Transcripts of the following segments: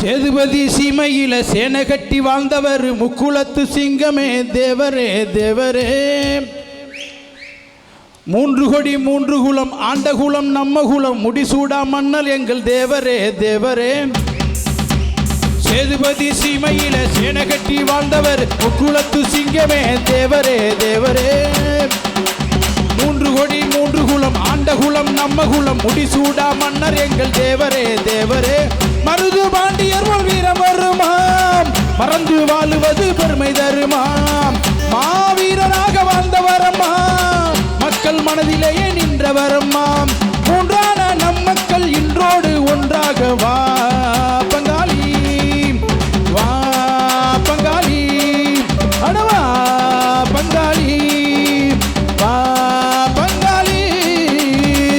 சேதுபதி சீமையில சேனை கட்டி வாழ்ந்தவர் முக்குளத்து சிங்கமே. தேவரே தேவரே. மூன்று கொடி மூன்று குலம் ஆண்ட குலம் நம்ம குலம் முடிசூடா மன்னல் எங்கள் தேவரே தேவரே. சேதுபதி சீமையில சேனை கட்டி வாழ்ந்தவர் முக்குளத்து சிங்கமே. தேவரே தேவரே. மூன்று கொடி மூன்று குலம் ஆண்ட குலம் நம்ம குலம் முடிசூடா மன்னர் எங்கள் தேவரே தேவரே. மறு பறந்து மறந்து வாழுவது பெருமை தருமாம் மாவீரராக வாழ்ந்தவரம்மா. மக்கள் மனதிலேயே நின்றவரம்மாம் மூன்றான நம் மக்கள் இன்றோடு ஒன்றாக வா பங்காளி. வா பங்காளி. அடவா பங்காளி. வா பங்காளி.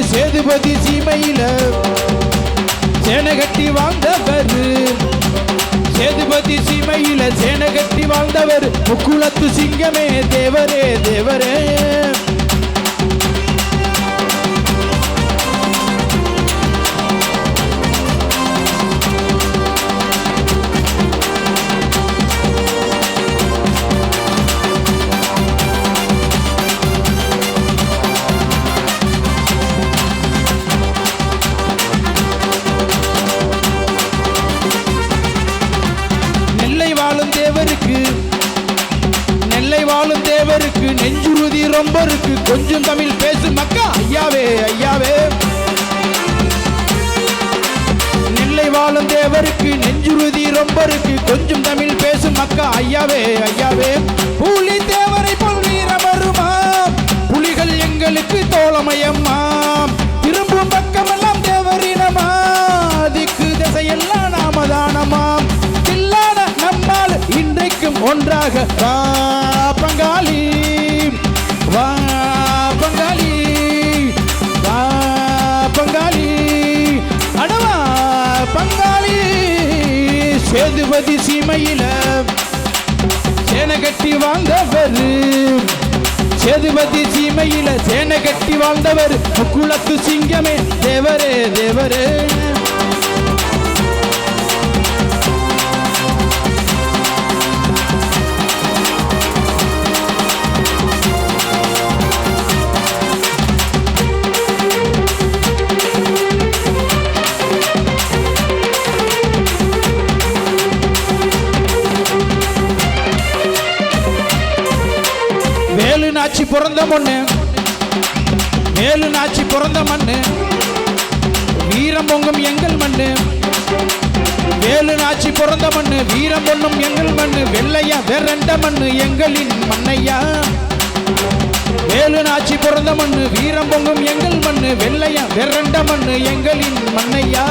சேதுபதி சீமையில சேனகட்டி வாழ்ந்தவர். சேதுபதி சீமையில சேனை வாழ்ந்தவர். முக்குளத்து சிங்கமே தேவரே தேவரே. நெஞ்சுறுதி ரொம்ப இருக்கு. கொஞ்சம் தமிழ் பேசும் மக்கா ஐயாவே ஐயாவே. நெல்லை வாழும் தேவருக்கு நெஞ்சுறுதி ரொம்ப இருக்கு. கொஞ்சம் தமிழ் பேசும் மக்கா ஐயாவே ஐயாவே. புலி தேவரை போல் வருமா புலிகள் எங்களுக்கு தோழமயம்மா. திரும்பும் பக்கமெல்லாம் தேவரினமா. திக்கு திசையெல்லாம் நாமதானமாம். இல்லாத நம்மால் இன்றைக்கும் ஒன்றாக பங்காளி. சேதுபதி சீமையில சேனை கட்டி வாழ்ந்தவர். சேதுபதி சீமையில சேனை கட்டி வாழ்ந்தவர். குளத்து சிங்கமே தேவரே தேவரே. வேலு நாச்சி பிறந்த மண்ணு. வேலு நாச்சி பிறந்த மண்ணு. வீரம் பொங்கும் எங்கள் மண்ணு. வேலு நாச்சி பிறந்த மண்ணு. வீரம் பொண்ணும் எங்கள் மண்ணு. வெள்ளையா வெரண்ட மண்ணு எங்களின் மண்ணையா. வேலு நாச்சி பிறந்த மண்ணு. வீரம் பொங்கும் எங்கள் மண்ணு. வெள்ளையா வெரண்ட மண்ணு எங்களின் மண்ணையா.